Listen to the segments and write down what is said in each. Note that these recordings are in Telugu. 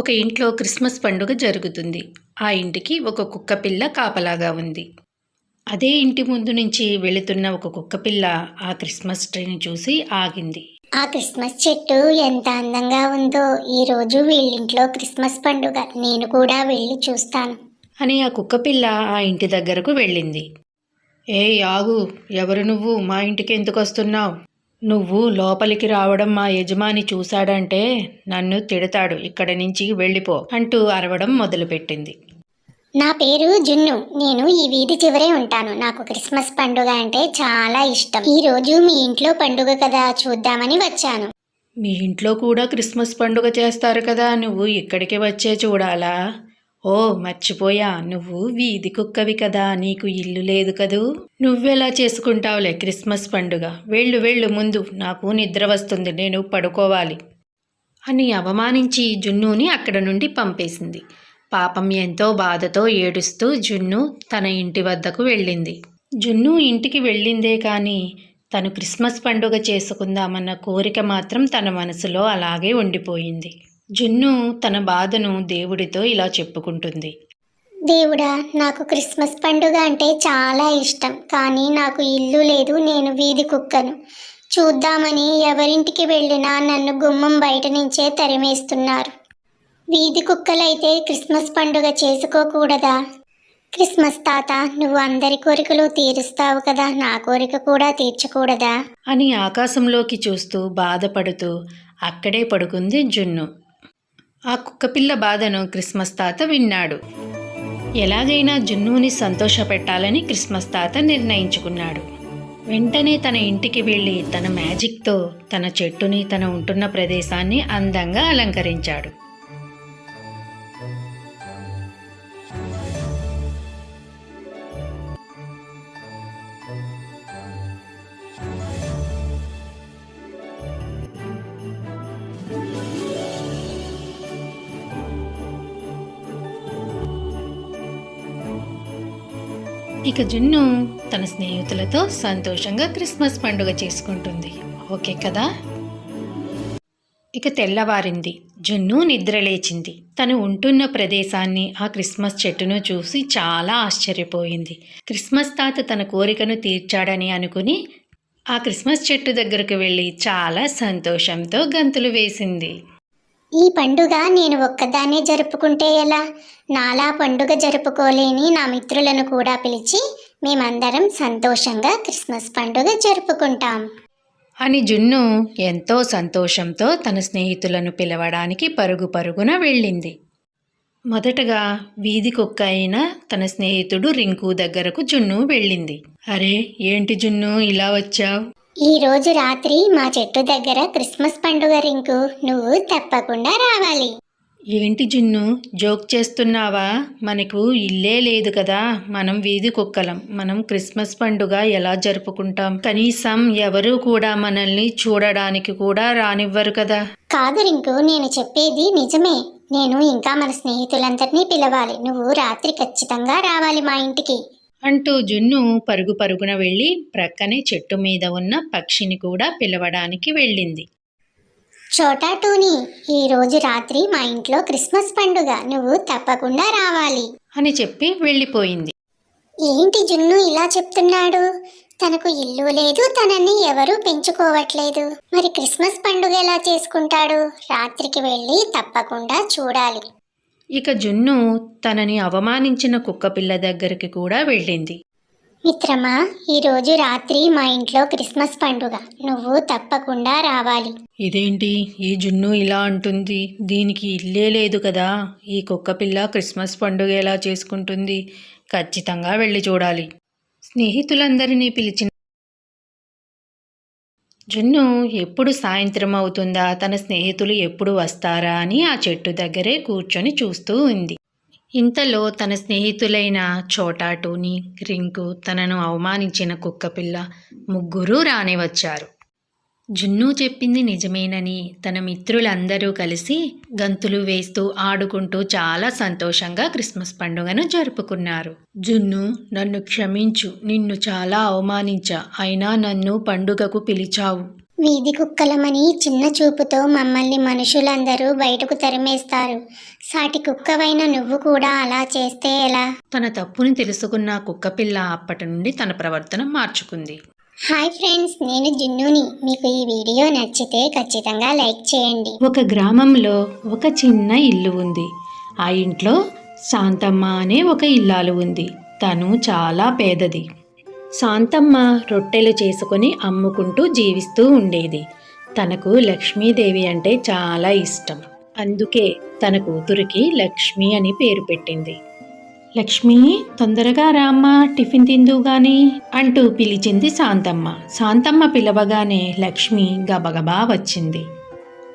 ఒక ఇంట్లో క్రిస్మస్ పండుగ జరుగుతుంది. ఆ ఇంటికి ఒక కుక్క పిల్ల కాపలాగా ఉంది. అదే ఇంటి ముందు నుంచి వెళుతున్న ఒక కుక్క పిల్ల ఆ క్రిస్మస్ ట్రీని చూసి ఆగింది. ఆ క్రిస్మస్ చెట్టు ఎంత అందంగా ఉందో ఈ రోజు వీళ్ళింట్లో క్రిస్మస్ పండుగ. నేను కూడా వెళ్ళి చూస్తాను. అని ఆ కుక్క పిల్ల ఆ ఇంటి దగ్గరకు వెళ్ళింది. ఏ ఆగు ఎవరు నువ్వు? మా ఇంటికి ఎందుకు వస్తున్నావు? నువ్వు లోపలికి రావడం మా యజమాని చూశాడంటే నన్ను తిడతాడు. ఇక్కడి నుంచి వెళ్ళిపో అంటూ అరవడం మొదలుపెట్టింది. నా పేరు జున్ను. నేను ఈ వీధి చివరే ఉంటాను. నాకు క్రిస్మస్ పండుగ అంటే చాలా ఇష్టం. ఈ రోజు మీ ఇంట్లో పండుగ కదా చూద్దామని వచ్చాను. మీ ఇంట్లో కూడా క్రిస్మస్ పండుగ చేస్తారు కదా. నువ్వు ఇక్కడికి వచ్చే చూడాలా? ఓ మర్చిపోయా. నువ్వు వీధి కుక్కవి కదా. నీకు ఇల్లు లేదు కదూ. నువ్వెలా చేసుకుంటావులే క్రిస్మస్ పండుగ? వెళ్ళు వెళ్ళు ముందు. నాకు నిద్ర వస్తుంది. నేను పడుకోవాలి. అని అవమానించి జున్నుని అక్కడ నుండి పంపేసింది. పాపం ఎంతో బాధతో ఏడుస్తూ జున్ను తన ఇంటి వద్దకు వెళ్ళింది. జున్ను ఇంటికి వెళ్ళిందే కానీ తను క్రిస్మస్ పండుగ చేసుకుందామన్న కోరిక మాత్రం తన మనసులో అలాగే ఉండిపోయింది. జున్ను తన బాధను దేవుడితో ఇలా చెప్పుకుంటుంది. దేవుడా నాకు క్రిస్మస్ పండుగ అంటే చాలా ఇష్టం కానీ నాకు ఇల్లు లేదు నేను వీధి కుక్కను. చూద్దామని ఎవరింటికి వెళ్ళినా నన్ను గుమ్మం బయట నుంచే తరిమేస్తున్నారు. వీధి కుక్కలైతే క్రిస్మస్ పండుగ చేసుకోకూడదా? క్రిస్మస్ తాత నువ్వు అందరి కోరికలు తీరుస్తావు కదా నా కోరిక కూడా తీర్చకూడదా? అని ఆకాశంలోకి చూస్తూ బాధపడుతూ అక్కడే పడుకుంది జున్ను. ఆ కుక్కపిల్ల బాధను క్రిస్మస్ తాత విన్నాడు. ఎలాగైనా జున్నుని సంతోషపెట్టాలని క్రిస్మస్ తాత నిర్ణయించుకున్నాడు. వెంటనే తన ఇంటికి వెళ్ళి తన మ్యాజిక్తో తన చెట్టుని తన ఉంటున్న ప్రదేశాన్ని అందంగా అలంకరించాడు. ఇక జున్ను తన స్నేహితులతో సంతోషంగా క్రిస్మస్ పండుగ చేసుకుంటుంది. ఓకే కదా? ఇక తెల్లవారింది. జున్ను నిద్రలేచింది తను ఉంటున్న ప్రదేశాన్ని ఆ క్రిస్మస్ చెట్టును చూసి చాలా ఆశ్చర్యపోయింది. క్రిస్మస్ తాత తన కోరికను తీర్చాడని అనుకుని ఆ క్రిస్మస్ చెట్టు దగ్గరకు వెళ్ళి చాలా సంతోషంతో గంతులు వేసింది. ఈ పండుగ నేను ఒక్కదాన్నే జరుపుకుంటే ఎలా? నాలా పండుగ జరుపుకోలేని నా మిత్రులను కూడా పిలిచి మేమందరం సంతోషంగా క్రిస్మస్ పండుగ జరుపుకుంటాం. అని జున్ను ఎంతో సంతోషంతో తన స్నేహితులను పిలవడానికి పరుగు పరుగున వెళ్ళింది. మొదటగా వీధి కుక్క అయిన తన స్నేహితుడు రింకు దగ్గరకు జున్ను వెళ్ళింది. అరే ఏంటి జున్ను ఇలా వచ్చావు? ఈ రోజు రాత్రి మా చెట్టు దగ్గర క్రిస్మస్ పండుగ రింకు. నువ్వు తప్పకుండా రావాలి. ఏంటి జున్ను? జోక్ చేస్తున్నావా? మనకు ఇల్లే లేదు కదా. మనం వీధి కుక్కలం. మనం క్రిస్మస్ పండుగ ఎలా జరుపుకుంటాం? కనీసం ఎవరూ కూడా మనల్ని చూడడానికి కూడా రానివ్వరు కదా. కాదు రింకు నేను చెప్పేది నిజమే. నేను ఇంకా మన స్నేహితులందరినీ పిలవాలి. నువ్వు రాత్రి ఖచ్చితంగా రావాలి మా ఇంటికి. అంటూ జున్ను పరుగు పరుగున వెళ్ళి ప్రక్కనే చెట్టు మీద ఉన్న పక్షిని కూడా పిలవడానికి వెళ్ళింది. చోటా టూనీ ఈ రోజు రాత్రి మా ఇంట్లో క్రిస్మస్ పండుగ నువ్వు తప్పకుండా రావాలి. అని చెప్పి వెళ్ళిపోయింది. ఏంటి జున్ను ఇలా చెప్తున్నాడు? తనకు ఇల్లు లేదు తనని ఎవరూ పెంచుకోవట్లేదు. మరి క్రిస్మస్ పండుగ ఎలా చేసుకుంటాడు? రాత్రికి వెళ్ళి తప్పకుండా చూడాలి. ఇక జున్ను తనని అవమానించిన కుక్కపిల్ల దగ్గరికి కూడా వెళ్ళింది. మిత్రమా ఈరోజు రాత్రి మా ఇంట్లో క్రిస్మస్ పండుగ. నువ్వు తప్పకుండా రావాలి. ఇదేంటి? ఈ జున్ను ఇలా అంటుంది. దీనికి ఇల్లే లేదు కదా. ఈ కుక్కపిల్ల క్రిస్మస్ పండుగ ఎలా చేసుకుంటుంది? ఖచ్చితంగా వెళ్ళి చూడాలి. స్నేహితులందరినీ పిలిచిన జున్ను ఎప్పుడు సాయంత్రం అవుతుందా? తన స్నేహితులు ఎప్పుడు వస్తారా? అని ఆ చెట్టు దగ్గరే కూర్చొని చూస్తూ ఉంది. ఇంతలో తన స్నేహితులైన చోటాటూని రింకు తనను అవమానించిన కుక్కపిల్ల ముగ్గురు రాని వచ్చారు జున్ను చెప్పింది నిజమేనని తన మిత్రులందరూ కలిసి గంతులు వేస్తూ ఆడుకుంటూ చాలా సంతోషంగా క్రిస్మస్ పండుగను జరుపుకున్నారు. జున్ను నన్ను క్షమించు నిన్ను చాలా అవమానించా అయినా నన్ను పండుగకు పిలిచావు. వీధి కుక్కలమని చిన్న చూపుతో మమ్మల్ని మనుషులందరూ బయటకు తరిమేస్తారు. సాటి కుక్కవైన నువ్వు కూడా అలా చేస్తే ఎలా? తన తప్పుని తెలుసుకున్న కుక్కపిల్ల అప్పటి నుండి తన ప్రవర్తన మార్చుకుంది. హాయ్ ఫ్రెండ్స్ నేను జిన్నుని. మీకు ఈ వీడియో నచ్చితే ఖచ్చితంగా లైక్ చేయండి. ఒక గ్రామంలో ఒక చిన్న ఇల్లు ఉంది. ఆ ఇంట్లో శాంతమ్మ అనే ఒక ఇల్లాలు ఉంది. తను చాలా పేదది. శాంతమ్మ రొట్టెలు చేసుకొని అమ్ముకుంటూ జీవిస్తూ ఉండేది. తనకు లక్ష్మీదేవి అంటే చాలా ఇష్టం. అందుకే తన కూతురికి లక్ష్మి అని పేరు పెట్టింది. లక్ష్మి తొందరగా రామ్మా టిఫిన్ తిందు గాని అంటూ పిలిచింది శాంతమ్మ. శాంతమ్మ పిలవగానే లక్ష్మి గబగబా వచ్చింది.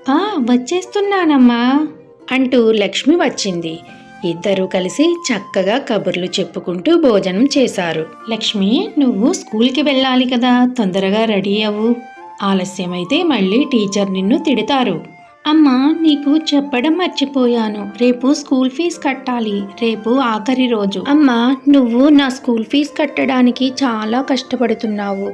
ఆ వచ్చేస్తున్నానమ్మా అంటూ లక్ష్మి వచ్చింది. ఇద్దరూ కలిసి చక్కగా కబుర్లు చెప్పుకుంటూ భోజనం చేశారు. లక్ష్మి నువ్వు స్కూల్కి వెళ్ళాలి కదా తొందరగా రెడీ అవ్వు. ఆలస్యమైతే మళ్ళీ టీచర్ నిన్ను తిడతారు. అమ్మా నీకు చెప్పడం మర్చిపోయాను. రేపు స్కూల్ ఫీజు కట్టాలి. రేపు ఆఖరి రోజు. అమ్మా నువ్వు నా స్కూల్ ఫీజు కట్టడానికి చాలా కష్టపడుతున్నావు.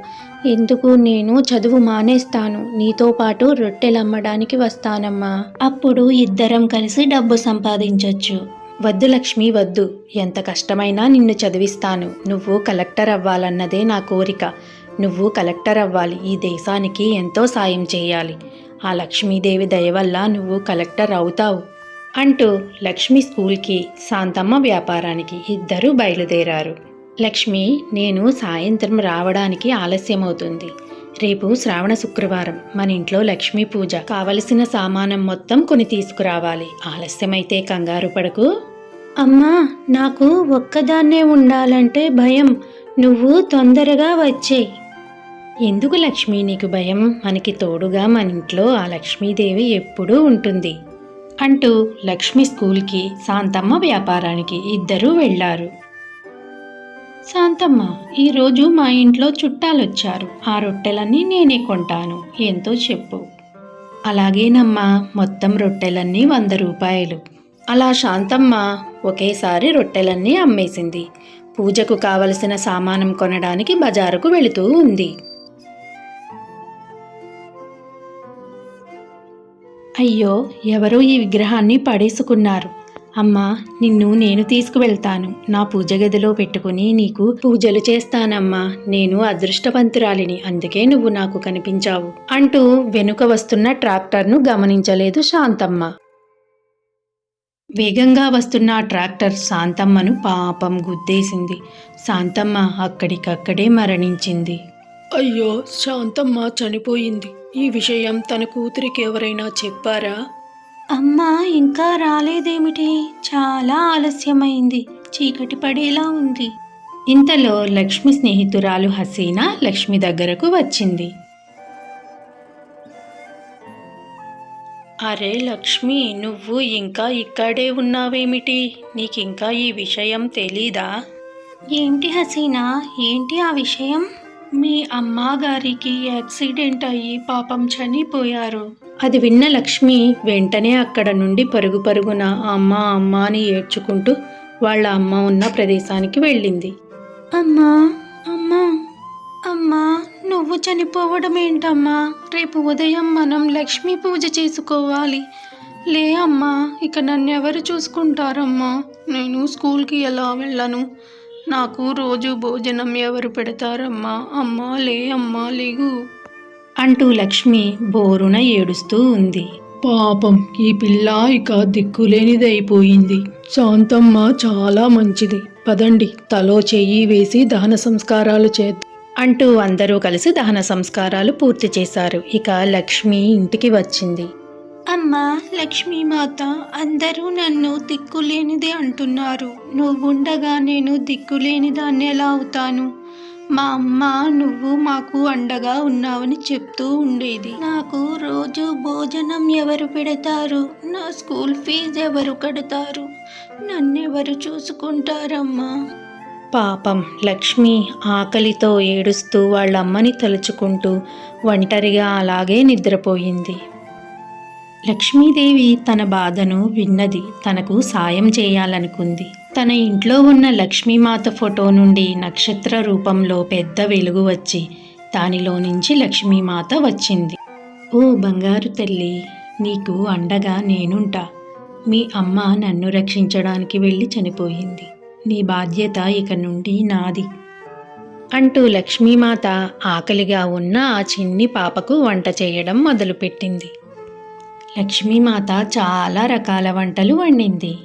ఎందుకు? నేను చదువు మానేస్తాను. నీతో పాటు రొట్టెలు అమ్మడానికి వస్తానమ్మా. అప్పుడు ఇద్దరం కలిసి డబ్బు సంపాదించొచ్చు. వద్దు లక్ష్మి వద్దు. ఎంత కష్టమైనా నిన్ను చదివిస్తాను. నువ్వు కలెక్టర్ అవ్వాలన్నదే నా కోరిక. నువ్వు కలెక్టర్ అవ్వాలి. ఈ దేశానికి ఎంతో సాయం చేయాలి. ఆ లక్ష్మీదేవి దయ వల్ల నువ్వు కలెక్టర్ అవుతావు అంటూ లక్ష్మి స్కూల్కి శాంతమ్మ వ్యాపారానికి ఇద్దరూ బయలుదేరారు. లక్ష్మి నేను సాయంత్రం రావడానికి ఆలస్యమవుతుంది. రేపు శ్రావణ శుక్రవారం మన ఇంట్లో లక్ష్మీ పూజ. కావలసిన సామానం మొత్తం కొని తీసుకురావాలి. ఆలస్యమైతే కంగారు పడకు. అమ్మా నాకు ఒక్కదాన్నే ఉండాలంటే భయం. నువ్వు తొందరగా వచ్చేయి. ఎందుకు లక్ష్మి నీకు భయం? మనకి తోడుగా మన ఇంట్లో ఆ లక్ష్మీదేవి ఎప్పుడూ ఉంటుంది. అంటూ లక్ష్మి స్కూల్కి శాంతమ్మ వ్యాపారానికి ఇద్దరూ వెళ్ళారు. శాంతమ్మ ఈరోజు మా ఇంట్లో చుట్టాలొచ్చారు. ఆ రొట్టెలన్నీ నేనే కొంటాను. ఎంతో చెప్పు. అలాగేనమ్మా మొత్తం రొట్టెలన్నీ వంద రూపాయలు. అలా శాంతమ్మ ఒకేసారి రొట్టెలన్నీ అమ్మేసింది. పూజకు కావలసిన సామానం కొనడానికి బజారుకు వెళుతూ ఉంది. అయ్యో ఎవరో ఈ విగ్రహాన్ని పడేసుకున్నారు. అమ్మా నిన్ను నేను తీసుకువెళ్తాను. నా పూజ గదిలో పెట్టుకుని నీకు పూజలు చేస్తానమ్మా. నేను అదృష్టవంతురాలిని. అందుకే నువ్వు నాకు కనిపించావు. అంటూ వెనుక వస్తున్న ట్రాక్టర్ను గమనించలేదు శాంతమ్మ. వేగంగా వస్తున్న ఆ ట్రాక్టర్ శాంతమ్మను పాపం గుద్దేసింది. శాంతమ్మ అక్కడికక్కడే మరణించింది. అయ్యో శాంతమ్మ చనిపోయింది. ఈ విషయం తన కూతురికి ఎవరైనా చెప్పారా? అమ్మా ఇంకా రాలేదేమిటి? చాలా ఆలస్యమైంది. చీకటి పడేలా ఉంది. ఇంతలో లక్ష్మి స్నేహితురాలు హసీనా లక్ష్మి దగ్గరకు వచ్చింది. అరే లక్ష్మి నువ్వు ఇంకా ఇక్కడే ఉన్నావేమిటి? నీకింకా ఈ విషయం తెలీదా? ఏంటి హసీనా? ఏంటి ఆ విషయం? మీ అమ్మగారికి యాక్సిడెంట్ అయ్యి పాపం చనిపోయారు. అది విన్న లక్ష్మి వెంటనే అక్కడ నుండి పరుగు పరుగున అమ్మ అమ్మ అని ఏడ్చుకుంటూ వాళ్ళ అమ్మ ఉన్న ప్రదేశానికి వెళ్ళింది. అమ్మా అమ్మా అమ్మా నువ్వు చనిపోవడం ఏంటమ్మా? రేపు ఉదయం మనం లక్ష్మీ పూజ చేసుకోవాలి. లే అమ్మా ఇక నన్ను ఎవరు చూసుకుంటారమ్మా? నేను స్కూల్కి ఎలా వెళ్ళను? నాకు రోజు భోజనం ఎవరు పెడతారమ్మా? అమ్మా లే అమ్మా లేగు అంటూ లక్ష్మి బోరున ఏడుస్తూ ఉంది. పాపం ఈ పిల్ల ఇక దిక్కులేనిదైపోయింది. శాంతమ్మ చాలా మంచిది. పదండి తలో చెయ్యి వేసి దహన సంస్కారాలు చేద్దాం. అంటూ అందరూ కలిసి దహన సంస్కారాలు పూర్తి చేశారు. ఇక లక్ష్మి ఇంటికి వచ్చింది. అమ్మ లక్ష్మీమాత అందరూ నన్ను దిక్కులేనిది అంటున్నారు. నువ్వుండగా నేను దిక్కులేనిదాన్ని ఎలా అవుతాను? మా అమ్మ నువ్వు మాకు అండగా ఉన్నావని చెప్తూ ఉండేది. నాకు రోజు భోజనం ఎవరు పెడతారు? నా స్కూల్ ఫీజు ఎవరు కడతారు? నన్నెవరు చూసుకుంటారమ్మా? పాపం లక్ష్మి ఆకలితో ఏడుస్తూ వాళ్ళ అమ్మని తలుచుకుంటూ ఒంటరిగా అలాగే నిద్రపోయింది. లక్ష్మీదేవి తన బాధను విన్నది తనకు సాయం చేయాలనుకుంది. తన ఇంట్లో ఉన్న లక్ష్మీమాత ఫోటో నుండి నక్షత్ర రూపంలో పెద్ద వెలుగు వచ్చి దానిలో నుంచి లక్ష్మీమాత వచ్చింది. ఓ బంగారు తల్లి నీకు అండగా నేనుంటా. మీ అమ్మ నన్ను రక్షించడానికి వెళ్ళి చనిపోయింది. నీ బాధ్యత ఇక నుండి నాది అంటూ లక్ష్మీమాత ఆకలిగా ఉన్న ఆ చిన్ని పాపకు వంట చేయడం మొదలుపెట్టింది. లక్ష్మీమాత చాలా రకాల వంటలు వండింది.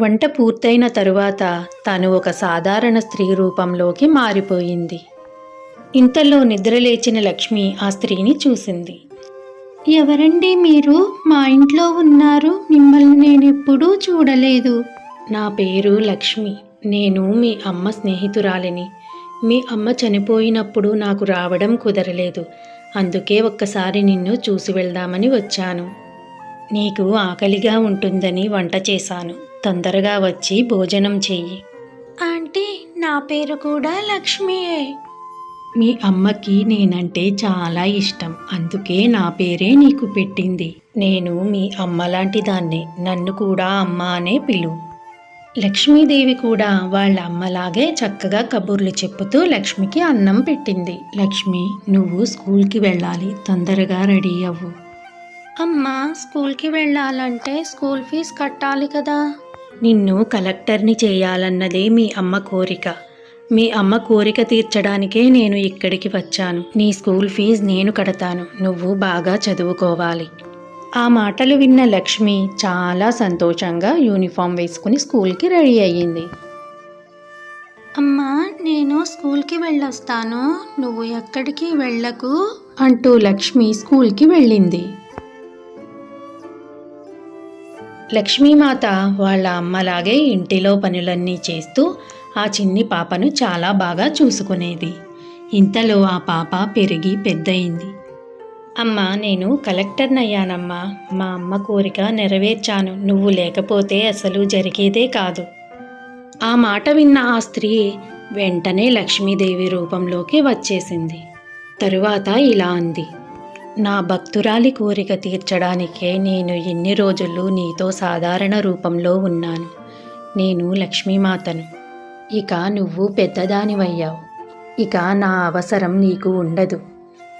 వంట పూర్తయిన తరువాత తను ఒక సాధారణ స్త్రీ రూపంలోకి మారిపోయింది. ఇంతలో నిద్రలేచిన లక్ష్మి ఆ స్త్రీని చూసింది. ఎవరండి మీరు? మా ఇంట్లో ఉన్నారు. మిమ్మల్ని నేను ఎప్పుడూ చూడలేదు. నా పేరు లక్ష్మి. నేను మీ అమ్మ స్నేహితురాలిని. మీ అమ్మ చనిపోయినప్పుడు నాకు రావడం కుదరలేదు. అందుకే ఒక్కసారి నిన్ను చూసి వెళ్దామని వచ్చాను. నీకు ఆకలిగా ఉంటుందని వంట చేశాను. తొందరగా వచ్చి భోజనం చెయ్యి. ఆంటీ నా పేరు కూడా లక్ష్మియే. మీ అమ్మకి నేనంటే చాలా ఇష్టం. అందుకే నా పేరే నీకు పెట్టింది. నేను మీ అమ్మ లాంటి దాన్ని. నన్ను కూడా అమ్మ అనే పిలు లక్ష్మీదేవి కూడా వాళ్ళ అమ్మలాగే చక్కగా కబుర్లు చెప్పుతూ లక్ష్మికి అన్నం పెట్టింది. లక్ష్మి నువ్వు స్కూల్కి వెళ్ళాలి. తొందరగా రెడీ అవ్వు. అమ్మా స్కూల్కి వెళ్ళాలంటే స్కూల్ ఫీజు కట్టాలి కదా. నిన్ను కలెక్టర్ని చేయాలన్నదే మీ అమ్మ కోరిక. మీ అమ్మ కోరిక తీర్చడానికే నేను ఇక్కడికి వచ్చాను. నీ స్కూల్ ఫీజు నేను కడతాను. నువ్వు బాగా చదువుకోవాలి. ఆ మాటలు విన్న లక్ష్మి చాలా సంతోషంగా యూనిఫామ్ వేసుకుని స్కూల్కి రెడీ అయ్యింది. అమ్మా నేను స్కూల్కి వెళ్ళొస్తాను. నువ్వు ఎక్కడికి వెళ్ళకు? అంటూ లక్ష్మి స్కూల్కి వెళ్ళింది. లక్ష్మీమాత వాళ్ళ అమ్మలాగే ఇంటిలో పనులన్నీ చేస్తూ ఆ చిన్ని పాపను చాలా బాగా చూసుకునేది. ఇంతలో ఆ పాప పెరిగి పెద్దయింది. అమ్మా నేను కలెక్టర్నయ్యానమ్మా. మా అమ్మ కోరిక నెరవేర్చాను. నువ్వు లేకపోతే అసలు జరిగేదే కాదు. ఆ మాట విన్న ఆ స్త్రీ వెంటనే లక్ష్మీదేవి రూపంలోకి వచ్చేసింది. తరువాత ఇలా అంది. నా భక్తురాలి కోరిక తీర్చడానికే నేను ఎన్ని రోజులు నీతో సాధారణ రూపంలో ఉన్నాను. నేను లక్ష్మీమాతను. ఇక నువ్వు పెద్దదానివయ్యావు. ఇక నా అవసరం నీకు ఉండదు.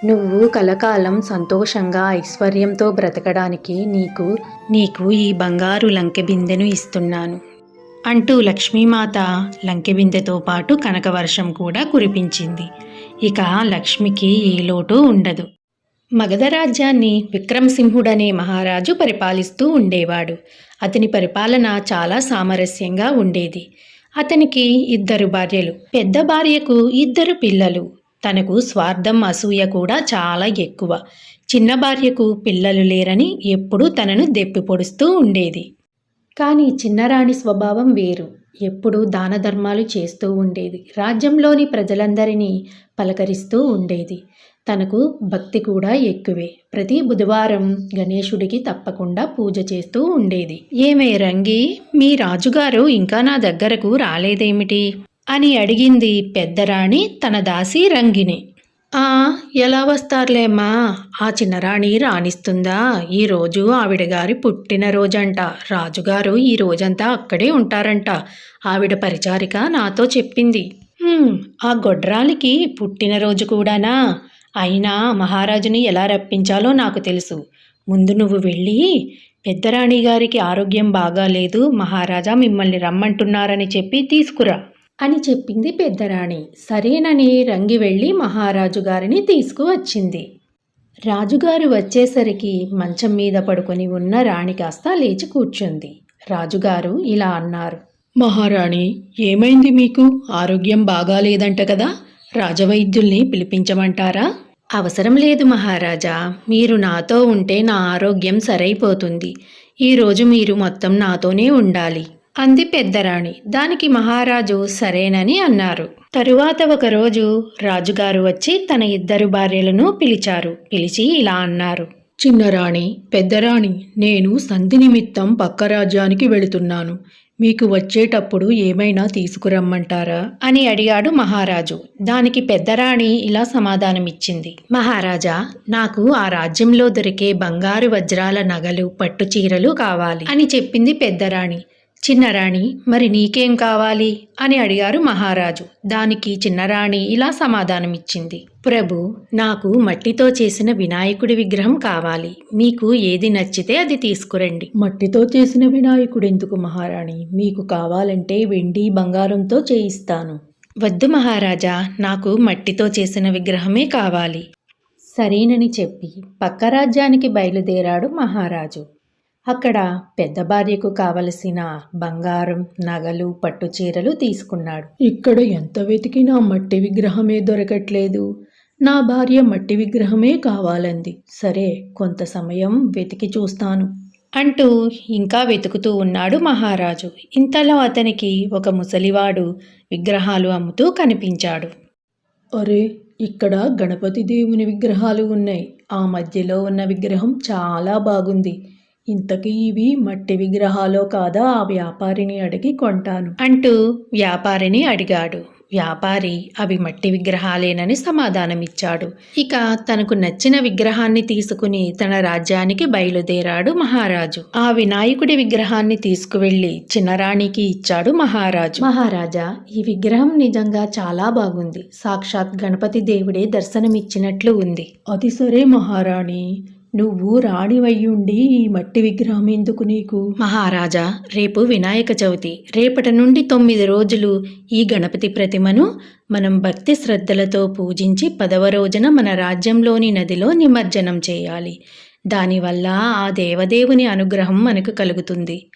నువ్వు కలకాలం సంతోషంగా ఐశ్వర్యంతో బ్రతకడానికి నీకు నీకు ఈ బంగారు లంకె బిందెను ఇస్తున్నాను. అంటూ లక్ష్మీమాత లంకె బిందెతో పాటు కనకవర్షం కూడా కురిపించింది. ఇక లక్ష్మికి ఈ లోటు ఉండదు. మగధ రాజ్యాన్ని విక్రమసింహుడనే మహారాజు పరిపాలిస్తూ ఉండేవాడు. అతని పరిపాలన చాలా సామరస్యంగా ఉండేది. అతనికి ఇద్దరు భార్యలు. పెద్ద భార్యకు ఇద్దరు పిల్లలు. తనకు స్వార్థం అసూయ కూడా చాలా ఎక్కువ. చిన్న భార్యకు పిల్లలు లేరని ఎప్పుడూ తనను దెప్పి పొడుస్తూ ఉండేది. కానీ చిన్నరాణి స్వభావం వేరు. ఎప్పుడూ దాన ధర్మాలు చేస్తూ ఉండేది. రాజ్యంలోని ప్రజలందరినీ పలకరిస్తూ ఉండేది. తనకు భక్తి కూడా ఎక్కువే. ప్రతి బుధవారం గణేశుడికి తప్పకుండా పూజ చేస్తూ ఉండేది. ఏమే రంగి మీ రాజుగారు ఇంకా నా దగ్గరకు రాలేదేమిటి? అని అడిగింది పెద్దరాణి తన దాసి రంగిని ఆ ఎలా వస్తారులేమ్మా ఆ చిన్నరాణి రాణిస్తుందా? ఈరోజు ఆవిడ గారి పుట్టినరోజంట రాజుగారు ఈ రోజంతా అక్కడే ఉంటారంట. ఆవిడ పరిచారిక నాతో చెప్పింది. ఆ గొడ్రాలికి పుట్టినరోజు కూడానా? అయినా మహారాజుని ఎలా రప్పించాలో నాకు తెలుసు. ముందు నువ్వు వెళ్ళి పెద్దరాణి గారికి ఆరోగ్యం బాగాలేదు మహారాజా మిమ్మల్ని రమ్మంటున్నారని చెప్పి తీసుకురా. అని చెప్పింది పెద్దరాణి. సరేనని రంగి వెళ్ళి మహారాజు గారిని తీసుకువచ్చింది. రాజుగారు వచ్చేసరికి మంచం మీద పడుకొని ఉన్న రాణి కాస్త లేచి కూర్చుంది. రాజుగారు ఇలా అన్నారు. మహారాణి ఏమైంది మీకు? ఆరోగ్యం బాగాలేదంట కదా? రాజవైద్యుల్ని పిలిపించమంటారా? అవసరం లేదు మహారాజా. మీరు నాతో ఉంటే నా ఆరోగ్యం సరైపోతుంది. ఈరోజు మీరు మొత్తం నాతోనే ఉండాలి. అంది పెద్దరాణి. దానికి మహారాజు సరేనని అన్నారు. తరువాత ఒకరోజు రాజుగారు వచ్చి తన ఇద్దరు భార్యలను పిలిచారు. పిలిచి ఇలా అన్నారు. చిన్నరాణి పెద్దరాణి నేను సంధి నిమిత్తం పక్క రాజ్యానికి వెళుతున్నాను. మీకు వచ్చేటప్పుడు ఏమైనా తీసుకురమ్మంటారా? అని అడిగాడు మహారాజు. దానికి పెద్దరాణి ఇలా సమాధానమిచ్చింది. మహారాజా నాకు ఆ రాజ్యంలో దొరికే బంగారు వజ్రాల నగలు పట్టు చీరలు కావాలి అని చెప్పింది పెద్దరాణి. చిన్నరాణి మరి నీకేం కావాలి? అని అడిగారు మహారాజు. దానికి చిన్నరాణి ఇలా సమాధానమిచ్చింది. ప్రభు నాకు మట్టితో చేసిన వినాయకుడి విగ్రహం కావాలి. మీకు ఏది నచ్చితే అది తీసుకురండి. మట్టితో చేసిన వినాయకుడు ఎందుకు మహారాణి? మీకు కావాలంటే వెండి బంగారంతో చేయిస్తాను. వద్దు మహారాజా నాకు మట్టితో చేసిన విగ్రహమే కావాలి. సరేనని చెప్పి పక్క రాజ్యానికి బయలుదేరాడు మహారాజు. అక్కడ పెద్ద భార్యకు కావలసిన బంగారం నగలు పట్టు చీరలు తీసుకున్నాడు. ఇక్కడ ఎంత వెతికినా మట్టి విగ్రహమే దొరకట్లేదు. నా భార్య మట్టి విగ్రహమే కావాలంది. సరే కొంత సమయం వెతికి చూస్తాను. అంటూ ఇంకా వెతుకుతూ ఉన్నాడు మహారాజు. ఇంతలో అతనికి ఒక ముసలివాడు విగ్రహాలు అమ్ముతూ కనిపించాడు. అరే ఇక్కడ గణపతి దేవుని విగ్రహాలు ఉన్నాయి. ఆ మధ్యలో ఉన్న విగ్రహం చాలా బాగుంది. ఇంతకీ ఇవి మట్టి విగ్రహాలో కాదా? ఆ వ్యాపారిని అడిగి కొంటాను. అంటూ వ్యాపారిని అడిగాడు. వ్యాపారి అవి మట్టి విగ్రహాలేనని సమాధానమిచ్చాడు. ఇక తనకు నచ్చిన విగ్రహాన్ని తీసుకుని తన రాజ్యానికి బయలుదేరాడు మహారాజు. ఆ వినాయకుడి విగ్రహాన్ని తీసుకువెళ్ళి చిన్నరాణికి ఇచ్చాడు మహారాజు. మహారాజా ఈ విగ్రహం నిజంగా చాలా బాగుంది. సాక్షాత్ గణపతి దేవుడే దర్శనమిచ్చినట్లు ఉంది. అది సరే మహారాణి. నువ్వు రాణివయ్యుండి ఈ మట్టి విగ్రహం ఎందుకు నీకు? మహారాజా రేపు వినాయక చవితి. రేపటి నుండి తొమ్మిది రోజులు ఈ గణపతి ప్రతిమను మనం భక్తి శ్రద్ధలతో పూజించి పదవ రోజున మన రాజ్యంలోని నదిలో నిమజ్జనం చేయాలి. దానివల్ల ఆ దేవదేవుని అనుగ్రహం మనకు కలుగుతుంది.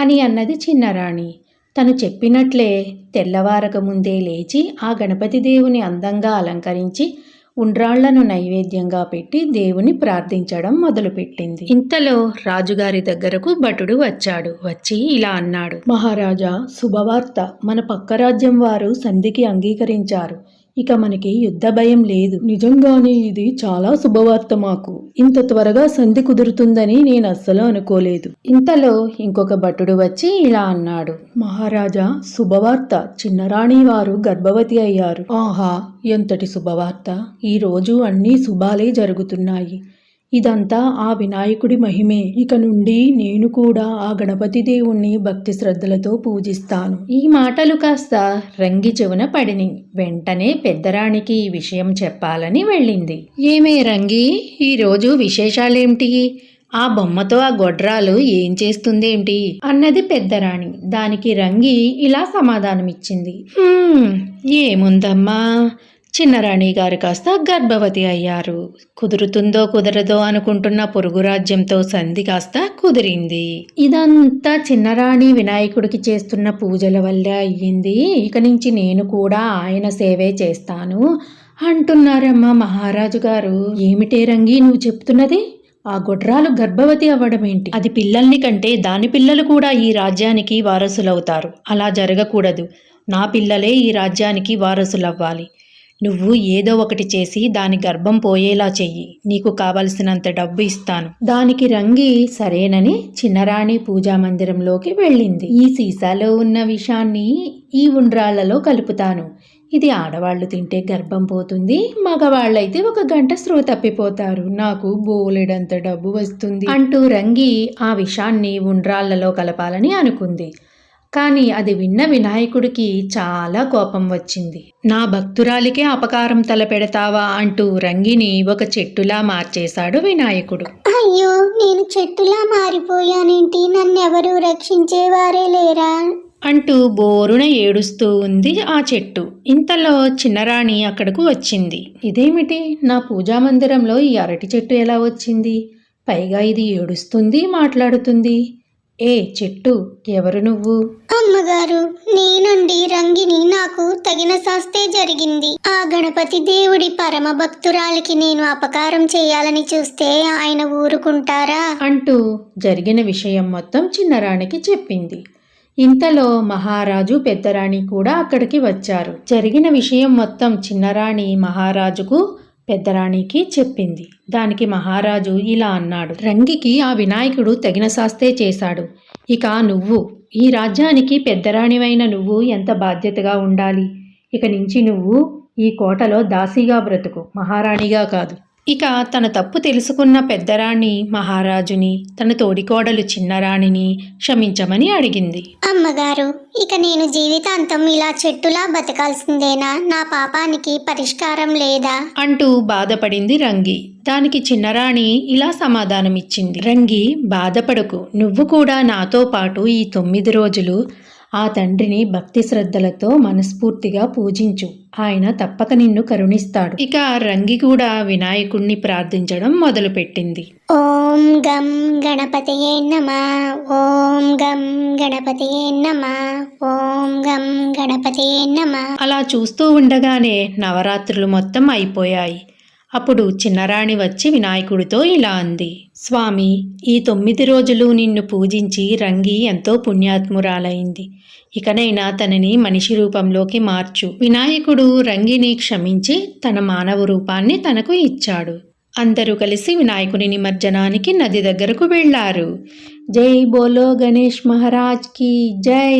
అని అన్నది చిన్నరాణి. తను చెప్పినట్లే తెల్లవారక ముందే లేచి ఆ గణపతి దేవుని అందంగా అలంకరించి ఉండ్రాళ్ళను నైవేద్యంగా పెట్టి దేవుని ప్రార్థించడం మొదలుపెట్టింది. ఇంతలో రాజుగారి దగ్గరకు భటుడు వచ్చాడు. వచ్చి ఇలా అన్నాడు. మహారాజా శుభవార్త. మన పక్క రాజ్యం వారు సంధికి అంగీకరించారు. ఇక మనకి యుద్ధ భయం లేదు. నిజంగానే ఇది చాలా శుభవార్త మాకు. ఇంత త్వరగా సంధి కుదురుతుందని నేను అస్సలు అనుకోలేదు. ఇంతలో ఇంకొక భటుడు వచ్చి ఇలా అన్నాడు. మహారాజా శుభవార్త. చిన్నరాణి వారు గర్భవతి అయ్యారు. ఆహా ఎంతటి శుభవార్త. ఈ రోజు అన్నీ శుభాలే జరుగుతున్నాయి. ఇదంతా ఆ వినాయకుడి మహిమే. ఇక నుండి నేను కూడా ఆ గణపతి దేవుణ్ణి భక్తి శ్రద్ధలతో పూజిస్తాను. ఈ మాటలు కాస్త రంగి చెవున పడిని. వెంటనే పెద్దరాణికి ఈ విషయం చెప్పాలని వెళ్ళింది. ఏమే రంగి ఈరోజు విశేషాలేమిటి ఆ బొమ్మతో ఆ గొడ్రాలు ఏం చేస్తుందేంటి? అన్నది పెద్దరాణి. దానికి రంగి ఇలా సమాధానమిచ్చింది. ఏముందమ్మా? చిన్నరాణి గారు కాస్త గర్భవతి అయ్యారు. కుదురుతుందో కుదరదో అనుకుంటున్న పొరుగు రాజ్యంతో సంధి కాస్త కుదిరింది. ఇదంతా చిన్నరాణి వినాయకుడికి చేస్తున్న పూజల వల్లే అయ్యింది. ఇక నుంచి నేను కూడా ఆయన సేవే చేస్తాను. అంటున్నారమ్మా మహారాజు గారు. ఏమిటే రంగి నువ్వు చెప్తున్నది? ఆ గొడ్రాలు గర్భవతి అవ్వడమేంటి అది పిల్లల్ని కంటే దాని పిల్లలు కూడా ఈ రాజ్యానికి వారసులవుతారు. అలా జరగకూడదు. నా పిల్లలే ఈ రాజ్యానికి వారసులవ్వాలి. నువ్వు ఏదో ఒకటి చేసి దాని గర్భం పోయేలా చెయ్యి. నీకు కావలసినంత డబ్బు ఇస్తాను. దానికి రంగి సరేనని చిన్నరాణి పూజా మందిరంలోకి వెళ్ళింది. ఈ సీసాలో ఉన్న విషాన్ని ఈ ఉండ్రాళ్ళలో కలుపుతాను. ఇది ఆడవాళ్ళు తింటే గర్భం పోతుంది మగవాళ్ళైతే ఒక గంట స్రో తప్పిపోతారు. నాకు బోలెడంత డబ్బు వస్తుంది అంటూ రంగి ఆ విషాన్ని ఉండ్రాళ్ళలో కలపాలని అనుకుంది. కానీ అది విన్న వినాయకుడికి చాలా కోపం వచ్చింది. నా భక్తురాలికే అపకారం తలపెడతావా అంటూ రంగిని ఒక చెట్టులా మార్చేశాడు వినాయకుడు. అయ్యో నేను చెట్టులా మారిపోయానేంటి? నన్నెవరూ రక్షించేవారే లేరా? అంటూ బోరున ఏడుస్తూ ఉంది ఆ చెట్టు. ఇంతలో చిన్నరాణి అక్కడకు వచ్చింది. ఇదేమిటి? నా పూజా మందిరంలో ఈ అరటి చెట్టు ఎలా వచ్చింది? పైగా ఇది ఏడుస్తుంది మాట్లాడుతుంది. ఏ చెట్టు ఎవరు నువ్వు? అమ్మగారు నేనుండి రంగిని. నాకు తగిన శాస్తే జరిగింది. ఆ గణపతి దేవుడి పరమ భక్తురాలికి నేను అపకారం చేయాలని చూస్తే ఆయన ఊరుకుంటారా? అంటూ జరిగిన విషయం మొత్తం చిన్నరాణికి చెప్పింది. ఇంతలో మహారాజు పెద్దరాణి కూడా అక్కడికి వచ్చారు. జరిగిన విషయం మొత్తం చిన్నరాణి మహారాజుకు పెద్దరాణికి చెప్పింది. దానికి మహారాజు ఇలా అన్నాడు. రంగికి ఆ వినాయకుడు తగిన శాస్తే చేశాడు. ఇక నువ్వు ఈ రాజ్యానికి పెద్దరాణివైన నువ్వు ఎంత బాధ్యతగా ఉండాలి? ఇక నుంచి నువ్వు ఈ కోటలో దాసిగా బ్రతుకు. మహారాణిగా కాదు. ఇక తన తప్పు తెలుసుకున్న పెద్దరాణి మహారాజుని తన తోడికోడలు చిన్నరాణిని క్షమించమని అడిగింది. అమ్మగారు ఇక నేను జీవితాంతం ఇలా చెట్టులా బతకాల్సిందేనా? నా పాపానికి పరిష్కారం లేదా? అంటూ బాధపడింది రంగి. దానికి చిన్నరాణి ఇలా సమాధానమిచ్చింది. రంగి బాధపడకు. నువ్వు కూడా నాతో పాటు ఈ తొమ్మిది రోజులు ఆ తండ్రిని భక్తి శ్రద్ధలతో మనస్ఫూర్తిగా పూజించు. ఆయన తప్పక నిన్ను కరుణిస్తాడు. ఇక రంగి కూడా వినాయకుణ్ణి ప్రార్థించడం మొదలుపెట్టింది. ఓం గం గణపతయే నమ. ఓం గం గణపతయే నమ. ఓం గం గణపతయే నమ. అలా చూస్తూ ఉండగానే నవరాత్రులు మొత్తం అయిపోయాయి. అప్పుడు చిన్నరాణి వచ్చి వినాయకుడితో ఇలా అంది స్వామి ఈ తొమ్మిది రోజులు నిన్ను పూజించి రంగి ఎంతో పుణ్యాత్మురాలైంది. ఇకనైనా తనని మనిషి రూపంలోకి మార్చు. వినాయకుడు రంగిని క్షమించి తన మానవ రూపాన్ని తనకు ఇచ్చాడు. అందరూ కలిసి వినాయకుని నిమజ్జనానికి నది దగ్గరకు వెళ్ళారు. జై బోలో గణేష్ మహారాజ్కి జై!